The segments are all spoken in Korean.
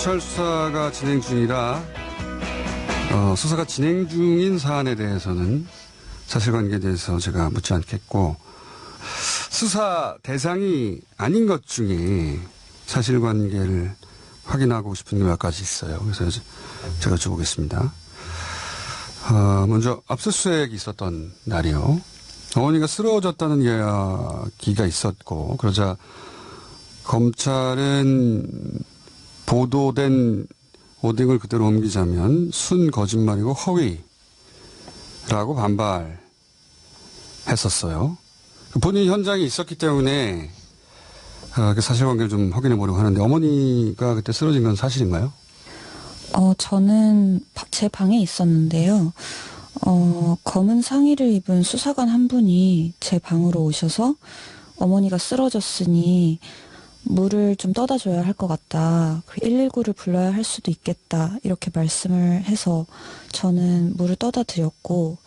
검찰 수사가 진행 중이라 어, 수사가 진행 중인 사안에 대해서는 사실관계에 대해서 제가 묻지 않겠고 수사 대상이 아닌 것 중에 사실관계를 확인하고 싶은 게 몇 가지 있어요. 그래서 제가 여쭤보겠습니다. 어, 먼저 압수수색이 있었던 날이요. 어머니가 쓰러졌다는 이야기가 있었고 그러자 검찰은 보도된 오딩을 그대로 옮기자면 순 거짓말이고 허위라고 반발했었어요. 본인이 현장에 있었기 때문에 어, 그 사실관계를 좀 확인해 보려고 하는데 어머니가 그때 쓰러진 건 사실인가요? 어, 저는 바- 제 방에 있었는데요. 어, 검은 상의를 입은 수사관 한 분이 제 방으로 오셔서 어머니가 쓰러졌으니 물을 좀 떠다 줘야 할 것 같다. 119를 불러야 할 수도 있겠다. 이렇게 말씀을 해서 저는 물을 떠다 드렸고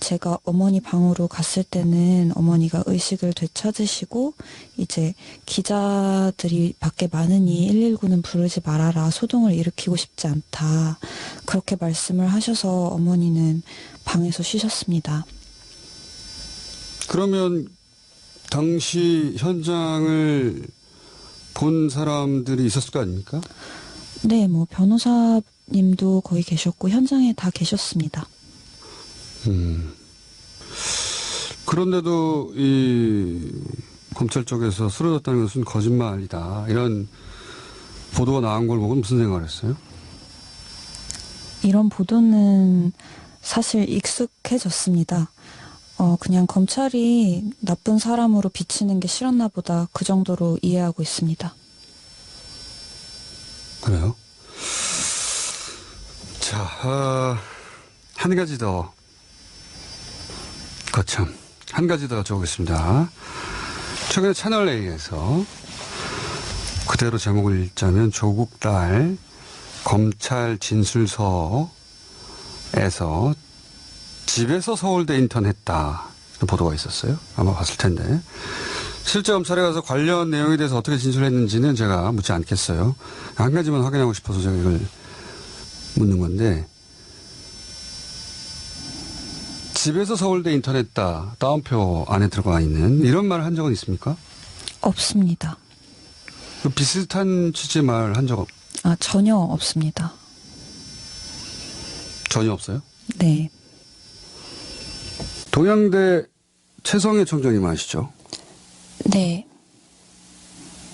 제가 어머니 방으로 갔을 때는 어머니가 의식을 되찾으시고 이제 기자들이 밖에 많으니 119는 부르지 말아라. 소동을 일으키고 싶지 않다. 그렇게 말씀을 하셔서 어머니는 방에서 쉬셨습니다. 그러면 당시 현장을 본 사람들이 있었을 거 아닙니까? 네, 뭐 변호사님도 거기 계셨고 현장에 다 계셨습니다. 음. 그런데도 이 검찰 쪽에서 쓰러졌다는 것은 거짓말이다. 이런 보도가 나온 걸 보고 무슨 생각을 했어요? 이런 보도는 사실 익숙해졌습니다. 어, 그냥 검찰이 나쁜 사람으로 비치는 게 싫었나 보다 그 정도로 이해하고 있습니다. 그래요? 자, 어, 한 가지 더. 거참. 한 가지 더 여쭤보겠습니다. 최근에 채널A에서 그대로 제목을 읽자면 조국 딸 검찰 진술서에서 집에서 서울대 인턴 했다. 보도가 있었어요. 아마 봤을 텐데. 실제 검찰에 가서 관련 내용에 대해서 어떻게 진술했는지는 제가 묻지 않겠어요. 한 가지만 확인하고 싶어서 제가 이걸 묻는 건데. 집에서 서울대 인턴 했다. 따옴표 안에 들어가 있는 이런 말을 한 적은 있습니까? 없습니다. 그 비슷한 취지의 말한적 아, 전혀 없습니다. 전혀 없어요? 네. 동양대 최성애 총장님 아시죠? 네.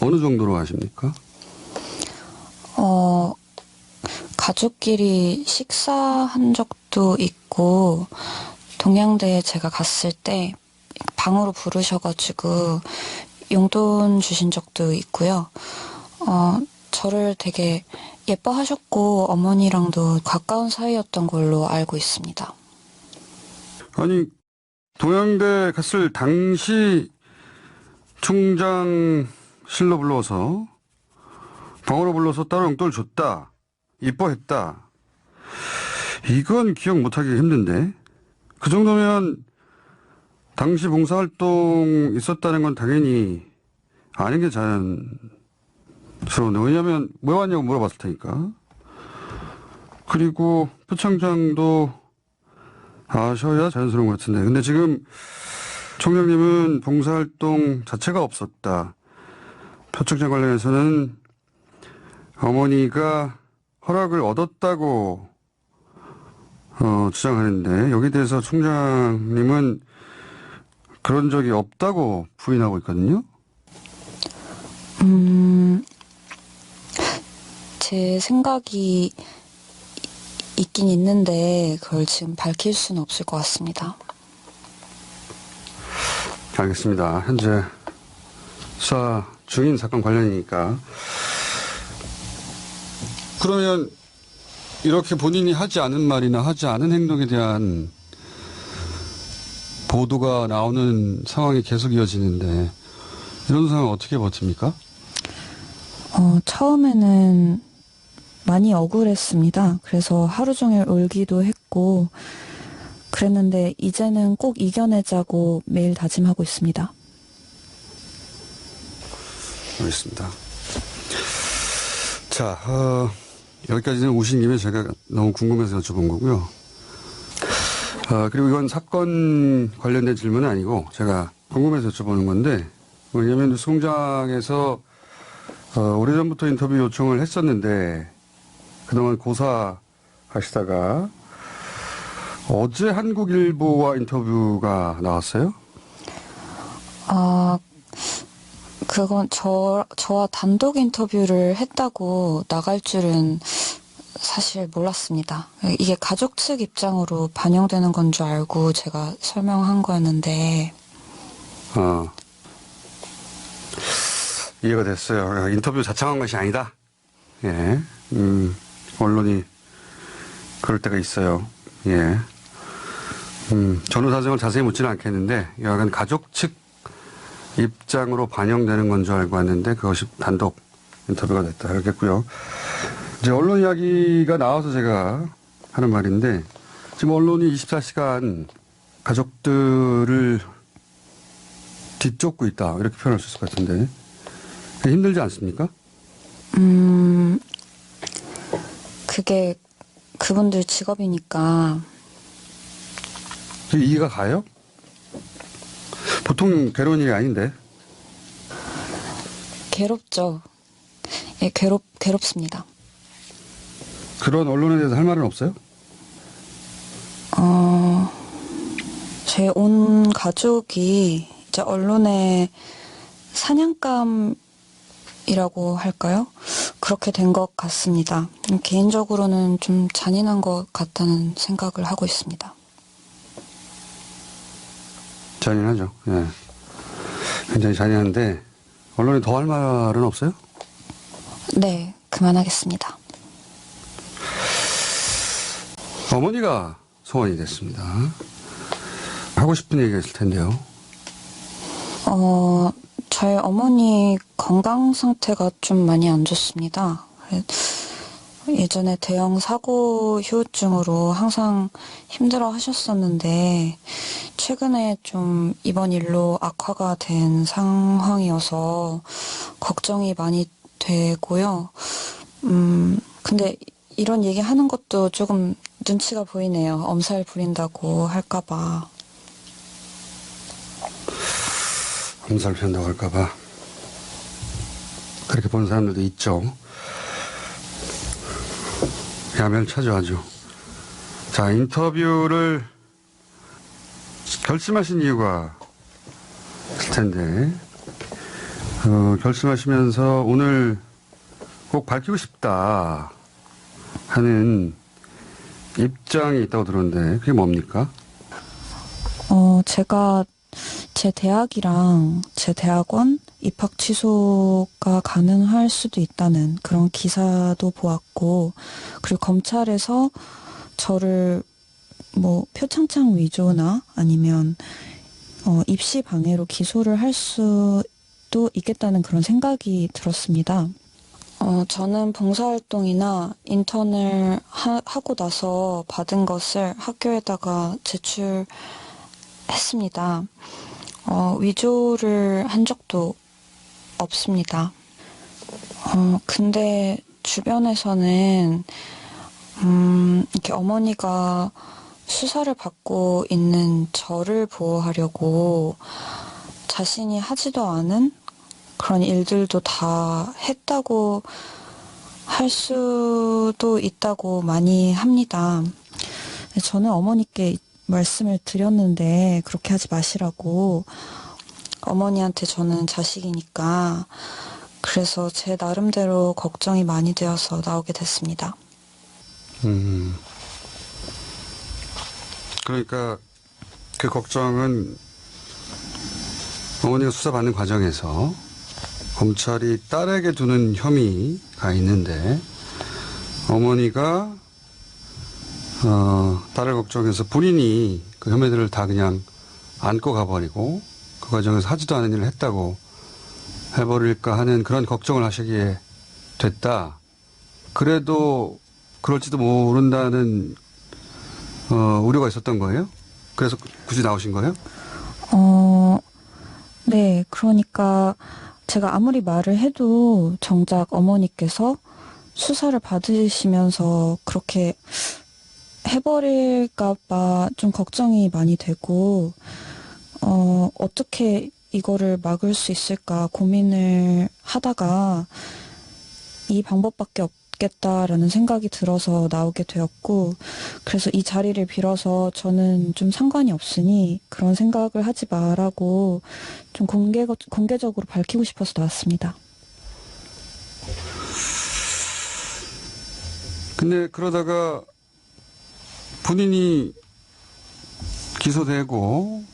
어느 정도로 아십니까? 어, 가족끼리 식사한 적도 있고, 동양대에 제가 갔을 때 방으로 부르셔가지고 용돈 주신 적도 있고요. 어, 저를 되게 예뻐하셨고, 어머니랑도 가까운 사이였던 걸로 알고 있습니다. 아니 동양대 갔을 당시 총장실로 불러서 방으로 불러서 따로 용돈을 줬다. 이뻐했다. 이건 기억 못하기 힘든데. 그 정도면 당시 봉사활동 있었다는 건 당연히 아는 게 자연스러운데. 왜냐하면 왜 왔냐고 물어봤을 테니까. 그리고 표창장도 아셔야 자연스러운 것 같은데. 근데 지금 총장님은 봉사활동 자체가 없었다. 표창장 관련해서는 어머니가 허락을 얻었다고 어, 주장하는데 여기에 대해서 총장님은 그런 적이 없다고 부인하고 있거든요. 음, 제 생각이 이- 있긴 있는데, 그걸 지금 밝힐 수는 없을 것 같습니다. 알겠습니다. 현재 수사 중인 사건 관련이니까. 그러면 이렇게 본인이 하지 않은 말이나 하지 않은 행동에 대한 보도가 나오는 상황이 계속 이어지는데 이런 상황 어떻게 버팁니까? 어, 처음에는 많이 억울했습니다. 그래서 하루 종일 울기도 했고, 그랬는데, 이제는 꼭 이겨내자고 매일 다짐하고 있습니다. 알겠습니다. 자, 어, 여기까지는 오신 김에 제가 너무 궁금해서 여쭤본 거고요. 어, 그리고 이건 사건 관련된 질문은 아니고 제가 궁금해서 여쭤보는 건데 왜냐하면 뉴스공장에서 어, 오래전부터 인터뷰 요청을 했었는데 그동안 고사 하시다가 어제 한국일보와 인터뷰가 나왔어요? 아, 그건 저, 저와 단독 인터뷰를 했다고 나갈 줄은 사실 몰랐습니다. 이게 가족 측 입장으로 반영되는 건 줄 알고 제가 설명한 거였는데, 어. 이해가 됐어요. 인터뷰 자청한 것이 아니다. 예. 음, 언론이 그럴 때가 있어요. 예. 음, 전후 사정을 자세히 묻지는 않겠는데, 여하간 가족 측 입장으로 반영되는 건 줄 알고 왔는데, 그것이 단독 인터뷰가 됐다. 알겠고요. 이제 언론 이야기가 나와서 제가 하는 말인데, 지금 언론이 24시간 가족들을 뒤쫓고 있다. 이렇게 표현할 수 있을 것 같은데. 힘들지 않습니까? 음, 그게 그분들 직업이니까, 이해가 가요? 보통 괴로운 일이 아닌데. 괴롭죠. 예, 괴롭, 괴롭습니다. 그런 언론에 대해서 할 말은 없어요? 어, 제 온 가족이 이제 언론의 사냥감이라고 할까요? 그렇게 된 것 같습니다. 음, 개인적으로는 좀 잔인한 것 같다는 생각을 하고 있습니다. 잔인하죠. 예. 굉장히 잔인한데, 언론에 더 할 말은 없어요? 네, 그만하겠습니다. 어머니가 소원이 됐습니다. 하고 싶은 얘기가 있을 텐데요. 어, 저희 어머니 건강 상태가 좀 많이 안 좋습니다. 예전에 대형 사고 후유증으로 항상 힘들어 하셨었는데, 최근에 좀 이번 일로 악화가 된 상황이어서 걱정이 많이 되고요. 음, 근데 이런 얘기 하는 것도 조금 눈치가 보이네요. 엄살 부린다고 할까봐. 피한다고 할까봐. 그렇게 보는 사람들도 있죠. 야멸차죠, 아주. 자, 인터뷰를 결심하신 이유가 있을 텐데, 어, 결심하시면서 오늘 꼭 밝히고 싶다 하는 입장이 있다고 들었는데, 그게 뭡니까? 어, 제가 제 대학이랑 제 대학원 입학 취소가 가능할 수도 있다는 그런 기사도 보았고, 그리고 검찰에서 저를 뭐 표창장 위조나 아니면 어, 입시 방해로 기소를 할 수도 있겠다는 그런 생각이 들었습니다. 어, 저는 봉사활동이나 인턴을 하, 하고 나서 받은 것을 학교에다가 제출했습니다. 어, 위조를 한 적도 없습니다. 어, 근데 주변에서는, 음, 이렇게 어머니가 수사를 받고 있는 저를 보호하려고 자신이 하지도 않은 그런 일들도 다 했다고 할 수도 있다고 많이 합니다. 저는 어머니께 말씀을 드렸는데 그렇게 하지 마시라고 어머니한테 저는 자식이니까 그래서 제 나름대로 걱정이 많이 되어서 나오게 됐습니다. 음. 그러니까 그 걱정은 어머니가 수사받는 과정에서 검찰이 딸에게 두는 혐의가 있는데 어머니가 어, 딸을 걱정해서 본인이 그 혐의들을 다 그냥 안고 가버리고 그 과정에서 하지도 않은 일을 했다고 해버릴까 하는 그런 걱정을 하시기에 됐다. 그래도 그럴지도 모른다는 어, 우려가 있었던 거예요? 그래서 굳이 나오신 거예요? 어, 네, 그러니까 제가 아무리 말을 해도 정작 어머니께서 수사를 받으시면서 그렇게 해버릴까봐 좀 걱정이 많이 되고, 어, 어떻게 이거를 막을 수 있을까 고민을 하다가 이 방법밖에 없겠다라는 생각이 들어서 나오게 되었고, 그래서 이 자리를 빌어서 저는 좀 상관이 없으니 그런 생각을 하지 마라고 좀 공개, 공개적으로 밝히고 싶어서 나왔습니다. 근데 그러다가 본인이 기소되고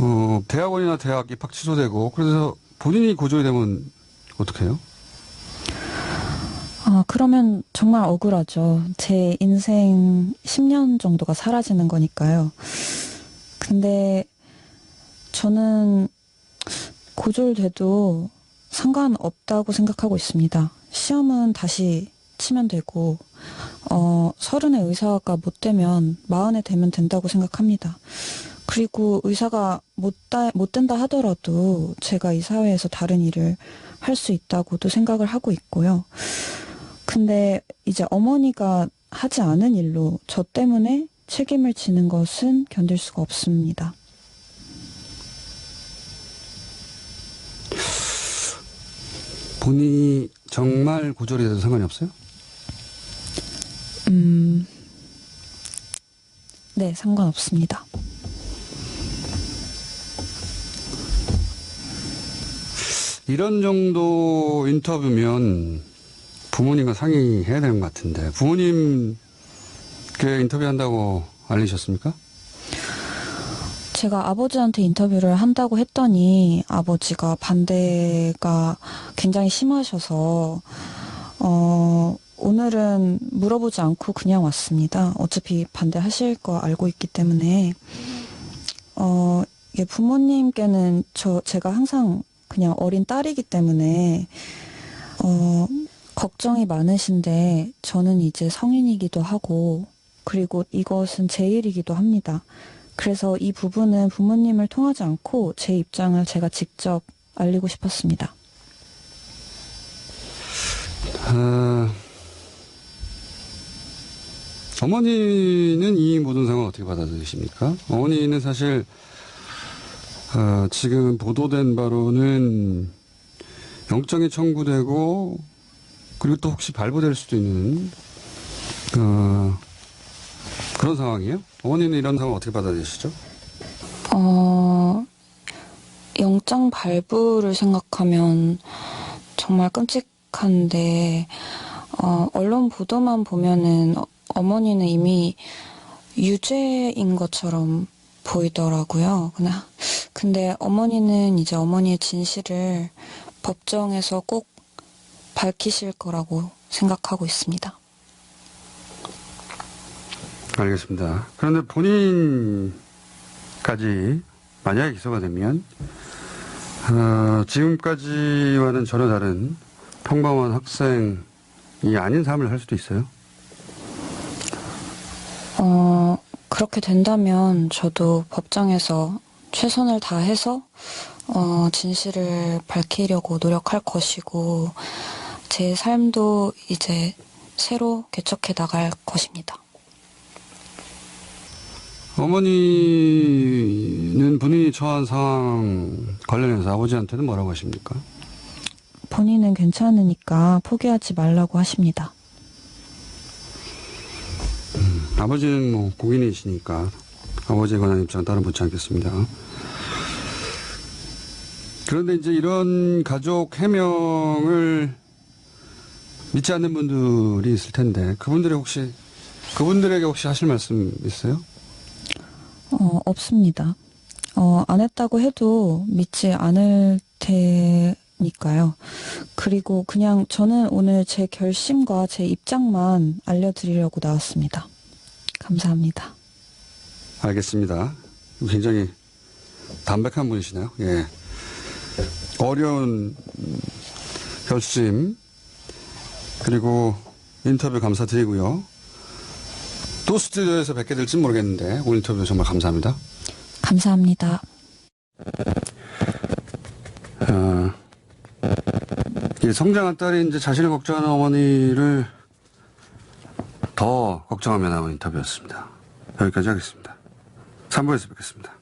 어, 대학원이나 대학 입학 취소되고 그래서 본인이 고졸이 되면 어떡해요? 아, 그러면 정말 억울하죠. 제 인생 10년 정도가 사라지는 거니까요. 근데 저는 고졸돼도 상관없다고 생각하고 있습니다. 시험은 다시 치면 되고, 어, 서른에 의사가 못 되면 마흔에 되면 된다고 생각합니다. 그리고 의사가 못, 다, 못 된다 하더라도 제가 이 사회에서 다른 일을 할 수 있다고도 생각을 하고 있고요. 근데 이제 어머니가 하지 않은 일로 저 때문에 책임을 지는 것은 견딜 수가 없습니다. 본인이 정말 고졸이 돼도 상관이 없어요? 음, 네, 상관없습니다. 이런 정도 인터뷰면 부모님과 상의해야 되는 것 같은데 부모님께 인터뷰한다고 알리셨습니까? 제가 아버지한테 인터뷰를 한다고 했더니 아버지가 반대가 굉장히 심하셔서 어 오늘은 물어보지 않고 그냥 왔습니다. 어차피 반대하실 거 알고 있기 때문에 어 이게 부모님께는 저 제가 항상 그냥 어린 딸이기 때문에 어 걱정이 많으신데 저는 이제 성인이기도 하고 그리고 이것은 제 일이기도 합니다. 그래서 이 부분은 부모님을 통하지 않고 제 입장을 제가 직접 알리고 싶었습니다. 아, 어머니는 이 모든 상황을 어떻게 받아들이십니까? 어머니는 사실 어, 지금 보도된 바로는 영장이 청구되고 그리고 또 혹시 발부될 수도 있는 어, 그런 상황이에요? 어머니는 이런 상황 어떻게 받아들이시죠? 어, 영장 발부를 생각하면 정말 끔찍한데, 어, 언론 보도만 보면은 어- 어머니는 이미 유죄인 것처럼 보이더라고요. 근데 어머니는 이제 어머니의 진실을 법정에서 꼭 밝히실 거라고 생각하고 있습니다. 알겠습니다. 그런데 본인까지 만약에 기소가 되면 어, 지금까지와는 전혀 다른 평범한 학생이 아닌 삶을 할 수도 있어요. 어, 그렇게 된다면 저도 법정에서 최선을 다해서 어, 진실을 밝히려고 노력할 것이고 제 삶도 이제 새로 개척해 나갈 것입니다. 어머니는 본인이 처한 상황 관련해서 아버지한테는 뭐라고 하십니까? 본인은 괜찮으니까 포기하지 말라고 하십니다. 아버지는 뭐 공인이시니까 아버지에 관한 입장 따로 묻지 않겠습니다. 그런데 이제 이런 가족 해명을 믿지 않는 분들이 있을 텐데 그분들이 혹시 그분들에게 혹시 하실 말씀 있어요? 어, 없습니다. 어, 안 했다고 해도 믿지 않을 테 니까요. 그리고 그냥 저는 오늘 제 결심과 제 입장만 알려드리려고 나왔습니다. 감사합니다. 알겠습니다. 굉장히 담백한 분이시네요. 예. 어려운 음, 결심 그리고 인터뷰 감사드리고요. 또 스튜디오에서 뵙게 될지 모르겠는데 오늘 인터뷰 정말 감사합니다. 감사합니다. 예, 성장한 딸이 이제 자신을 걱정하는 어머니를 더 걱정하며 나온 인터뷰였습니다. 여기까지 하겠습니다. 3부에서 뵙겠습니다.